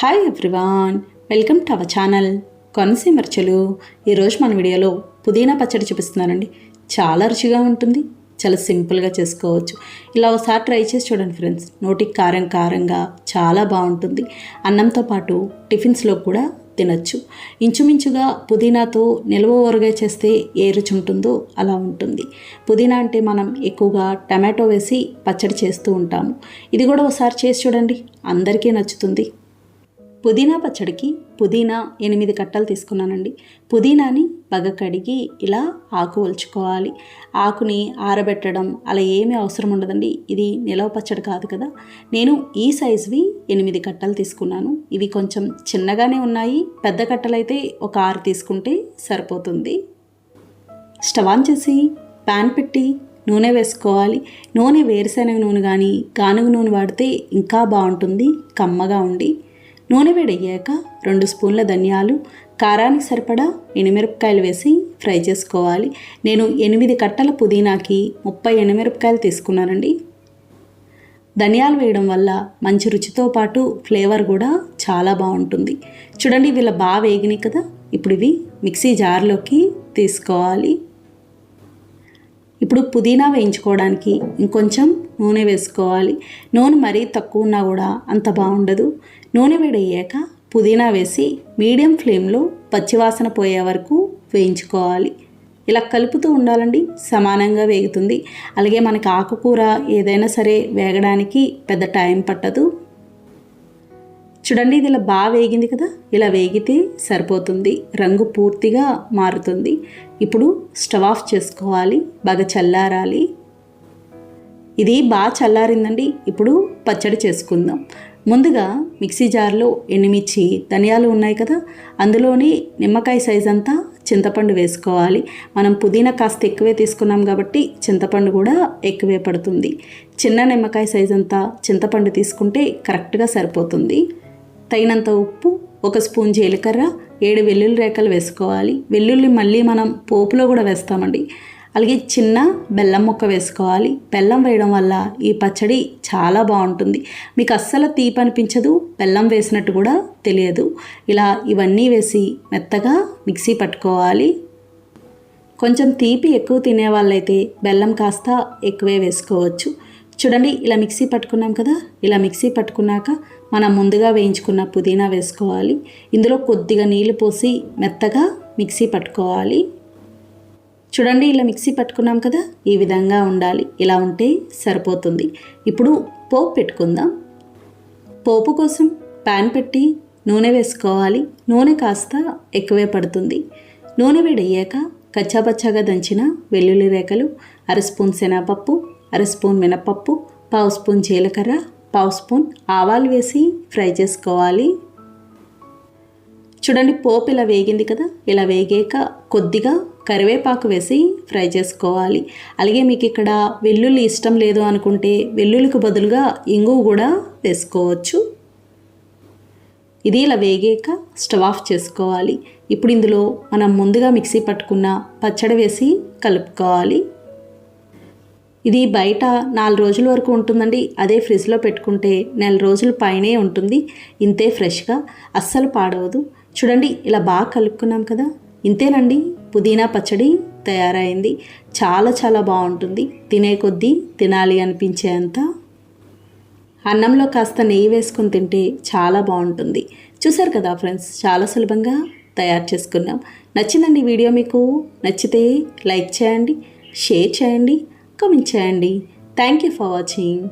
Hi everyone welcome to our channel కొనసీమర్చలు ఈరోజు మన వీడియోలో పుదీనా పచ్చడి చూపిస్తున్నానండి. చాలా రుచిగా ఉంటుంది చాలా సింపుల్గా చేసుకోవచ్చు. ఇలా ఒకసారి ట్రై చేసి చూడండి ఫ్రెండ్స్ నోటికి కారం కారంగా చాలా బాగుంటుంది. అన్నంతో పాటు టిఫిన్స్లో కూడా తినచ్చు. ఇంచుమించుగా పుదీనాతో నిల్వ ఊరగా చేస్తే ఏ రుచి ఉంటుందో అలా ఉంటుంది. పుదీనా అంటే మనం ఎక్కువగా టమాటో వేసి పచ్చడి చేస్తూ ఉంటాము. ఇది కూడా ఒకసారి చేసి చూడండి. అందరికీ నచ్చుతుంది. పుదీనా పచ్చడికి పుదీనా ఎనిమిది కట్టలు తీసుకున్నానండి. పుదీనాని బాగా కడిగి ఇలా ఆకు ఒలుచుకోవాలి. ఆకుని ఆరబెట్టడం అలా ఏమీ అవసరం ఉండదండి. ఇది నిలవ పచ్చడి కాదు కదా. నేను ఈ సైజువి ఎనిమిది కట్టలు తీసుకున్నాను. ఇవి కొంచెం చిన్నగానే ఉన్నాయి. పెద్ద కట్టలైతే ఒక ఆరు తీసుకుంటే సరిపోతుంది. స్టవ్ ఆన్ చేసి ప్యాన్ పెట్టి నూనె వేసుకోవాలి. నూనె వేరుశనగ నూనె కానీ గానుగ నూనె వాడితే ఇంకా బాగుంటుంది. కమ్మగా ఉండి నూనె వేడయ్యాక రెండు స్పూన్ల ధనియాలు కారానికి సరిపడా ఎనిమిరపకాయలు వేసి ఫ్రై చేసుకోవాలి. నేను ఎనిమిది కట్టల పుదీనాకి ముప్పై ఎనిమిరపకాయలు తీసుకున్నానండి. ధనియాలు వేయడం వల్ల మంచి రుచితో పాటు ఫ్లేవర్ కూడా చాలా బాగుంటుంది. చూడండి వీళ్ళ బాగా వేగినాయి కదా. ఇప్పుడు ఇవి మిక్సీ జార్లోకి తీసుకోవాలి. ఇప్పుడు పుదీనా వేయించుకోవడానికి ఇంకొంచెం నూనె వేసుకోవాలి. నూనె మరీ తక్కువ ఉన్నా కూడా అంత బాగుండదు. నూనె వేడయ్యాక పుదీనా వేసి మీడియం ఫ్లేమ్లో పచ్చివాసన పోయే వరకు వేయించుకోవాలి. ఇలా కలుపుతూ ఉండాలండి. సమానంగా వేగుతుంది. అలాగే మనకి ఆకుకూర ఏదైనా సరే వేగడానికి పెద్ద టైం పట్టదు. చూడండి ఇది ఇలా బాగా వేగింది కదా? ఇలా వేగితే సరిపోతుంది. రంగు పూర్తిగా మారుతుంది. ఇప్పుడు స్టవ్ ఆఫ్ చేసుకోవాలి. బాగా చల్లారాలి. ఇది బాగా చల్లారిందండి. ఇప్పుడు పచ్చడి చేసుకుందాం. ముందుగా మిక్సీ జార్లో ఎండుమిర్చి ధనియాలు ఉన్నాయి కదా అందులోని నిమ్మకాయ సైజ్ అంతా చింతపండు వేసుకోవాలి. మనం పుదీనా కాస్త ఎక్కువే తీసుకున్నాం కాబట్టి చింతపండు కూడా ఎక్కువే పడుతుంది. చిన్న నిమ్మకాయ సైజ్ అంతా చింతపండు తీసుకుంటే కరెక్ట్గా సరిపోతుంది. తగినంత ఉప్పు ఒక స్పూన్ జీలకర్ర ఏడు వెల్లుల్లి రేఖలు వేసుకోవాలి. వెల్లుల్లి మళ్ళీ మనం పోపులో కూడా వేస్తామండి. అలాగే చిన్న బెల్లం ముక్క వేసుకోవాలి. బెల్లం వేయడం వల్ల ఈ పచ్చడి చాలా బాగుంటుంది. మీకు అస్సలు తీపి అనిపించదు బెల్లం వేసినట్టు కూడా తెలియదు. ఇలా ఇవన్నీ వేసి మెత్తగా మిక్సీ పట్టుకోవాలి. కొంచెం తీపి ఎక్కువ తినే వాళ్ళైతే బెల్లం కాస్త ఎక్కువే వేసుకోవచ్చు. చూడండి ఇలా మిక్సీ పట్టుకున్నాం కదా? ఇలా మిక్సీ పట్టుకున్నాక మనం ముందుగా వేయించుకున్న పుదీనా వేసుకోవాలి. ఇందులో కొద్దిగా నీళ్ళు పోసి మెత్తగా మిక్సీ పట్టుకోవాలి. చూడండి ఇలా మిక్సీ పట్టుకున్నాం కదా ఈ విధంగా ఉండాలి. ఇలా ఉంటే సరిపోతుంది. ఇప్పుడు పోపు పెట్టుకుందాం. పోపు కోసం ప్యాన్ పెట్టి నూనె వేసుకోవాలి. నూనె కాస్త ఎక్కువే పడుతుంది. నూనె వేడయ్యాక కచ్చాపచ్చాగా దంచిన వెల్లుల్లి రేఖలు అర స్పూన్ శనగపప్పు అర స్పూన్ మినపప్పు పావు స్పూన్ జీలకర్ర పావు స్పూన్ ఆవాలు వేసి ఫ్రై చేసుకోవాలి. చూడండి పోపు ఇలా వేగింది కదా ఇలా వేగాక కొద్దిగా కరివేపాకు వేసి ఫ్రై చేసుకోవాలి. అలాగే మీకు ఇక్కడ వెల్లుల్లి ఇష్టం లేదు అనుకుంటే వెల్లుల్లికి బదులుగా ఇంగువ కూడా వేసుకోవచ్చు. ఇది ఇలా వేగాక స్టవ్ ఆఫ్ చేసుకోవాలి. ఇప్పుడు ఇందులో మనం ముందుగా మిక్సీ పట్టుకున్న పచ్చడి వేసి కలుపుకోవాలి. ఇది బయట నాలుగు రోజుల వరకు ఉంటుందండి. అదే ఫ్రిడ్జ్లో పెట్టుకుంటే నెల రోజుల పైనే ఉంటుంది. ఇంతే ఫ్రెష్గా. అస్సలు పాడవదు. చూడండి ఇలా బాగా కలుపుకున్నాం కదా. ఇంతేనండి. పుదీనా పచ్చడి తయారైంది. చాలా చాలా బాగుంటుంది. తినే కొద్దీ తినాలి అనిపించేంత. అన్నంలో కాస్త నెయ్యి వేసుకొని తింటే చాలా బాగుంటుంది. చూసారు కదా ఫ్రెండ్స్ చాలా సులభంగా తయారు చేసుకున్నాం. నచ్చిందండి వీడియో మీకు? నచ్చితే లైక్ చేయండి షేర్ చేయండి కామెంట్ చేయండి. Thank you for watching.